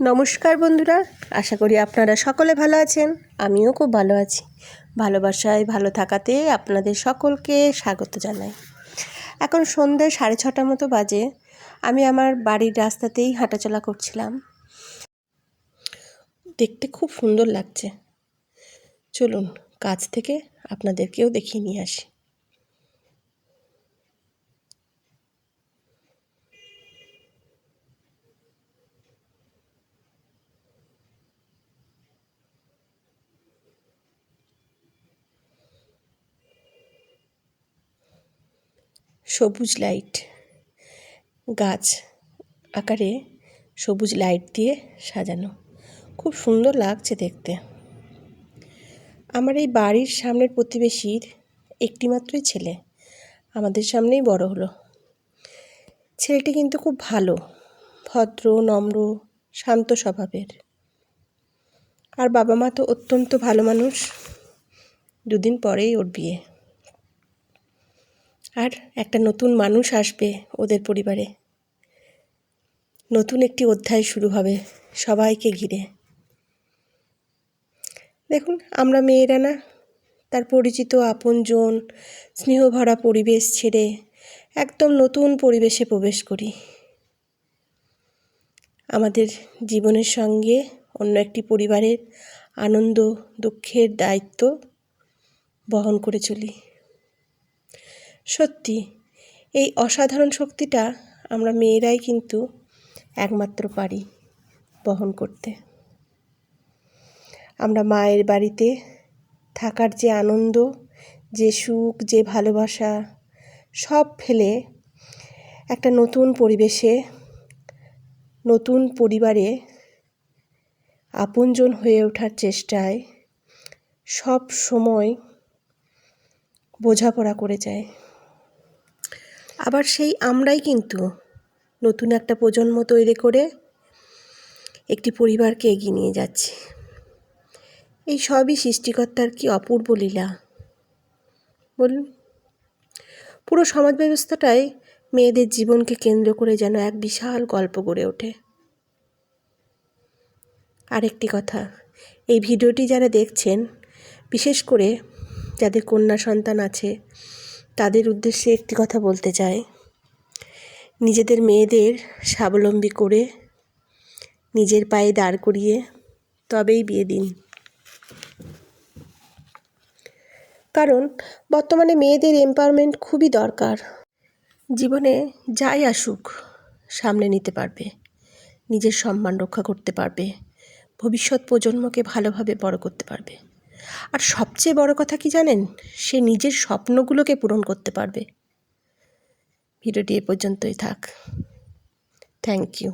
নমস্কার বন্ধুরা, আশা করি আপনারা সকলে ভালো আছেন, আমিও খুব ভালো আছি। ভালোবাসায় ভালো থাকাতে আপনাদের সকলকে স্বাগত জানাই। এখন সন্ধ্যে সাড়ে ছটার মতো বাজে, আমি আমার বাড়ির রাস্তাতেই হাঁটাচলা করছিলাম। দেখতে খুব সুন্দর লাগছে। চলুন, কাছ থেকে আপনাদেরকেও দেখিয়ে নিয়ে আসি। সবুজ লাইট গাছ আকারে সবুজ লাইট দিয়ে সাজানো। খুব সুন্দর লাগছে দেখতে। আমার এই বাড়ির সামনের প্রতিবেশীর একটিমাত্রই ছেলে। আমাদের সামনেই বড় হলো। ছেলেটি কিন্তু খুব ভালো, ভদ্র, নম্র, শান্ত স্বভাবের। আর বাবা মা তো অত্যন্ত ভালো মানুষ। দুদিন পরেই ওর বিয়ে। আর একটা নতুন মানুষ আসবে ওদের পরিবারে। নতুন একটি অধ্যায় শুরু হবে সবাইকে ঘিরে। দেখুন, আমরা মেয়েরা না, তার পরিচিত আপনজন, স্নেহভরা পরিবেশ ছেড়ে একদম নতুন পরিবেশে প্রবেশ করি। আমাদের জীবনের সঙ্গে অন্য একটি পরিবারের আনন্দ, দুঃখের দায়িত্ব বহন করে চলি। সত্যি, এই অসাধারণ শক্তিটা আমরা মেয়েরাই কিন্তু একমাত্র পারি বহন করতে। আমরা মায়ের বাড়িতে থাকার যে আনন্দ, যে সুখ, যে ভালোবাসা, সব ফেলে একটা নতুন পরিবেশে, নতুন পরিবারে আপনজন হয়ে ওঠার চেষ্টায় সব সময় বোঝাপড়া করে যায়। আবার সেই আমরাই কিন্তু নতুন একটা প্রজন্ম তৈরি করে একটি পরিবারকে এগিয়ে নিয়ে যাচ্ছি। এই সবই সৃষ্টিকর্তার কি অপূর্ব লীলা? বলুন। পুরো সমাজ ব্যবস্থাটাই মেয়েদের জীবনকে কেন্দ্র করে যেন এক বিশাল গল্প গড়ে ওঠে। আরেকটি কথা, এই ভিডিওটি যারা দেখছেন, বিশেষ করে যাদের কন্যা সন্তান আছে তাদের উদ্দেশ্যে একটি কথা বলতে চাই। নিজেদের মেয়েদের স্বাবলম্বী করে নিজের পায়ে দাঁড় করিয়ে তবেই বিয়ে দিন। কারণ বর্তমানে মেয়েদের এম্পাওয়ারমেন্ট খুবই দরকার। জীবনে যাই আসুক সামনে নিতে পারবে, নিজের সম্মান রক্ষা করতে পারবে, ভবিষ্যৎ প্রজন্মকে ভালোভাবে বড় করতে পারবে। আর সবচেয়ে বড় কথা কি জানেন? সে নিজের স্বপ্নগুলোকে পূরণ করতে পারবে। ভিডিওটি এ পর্যন্তই থাক। Thank you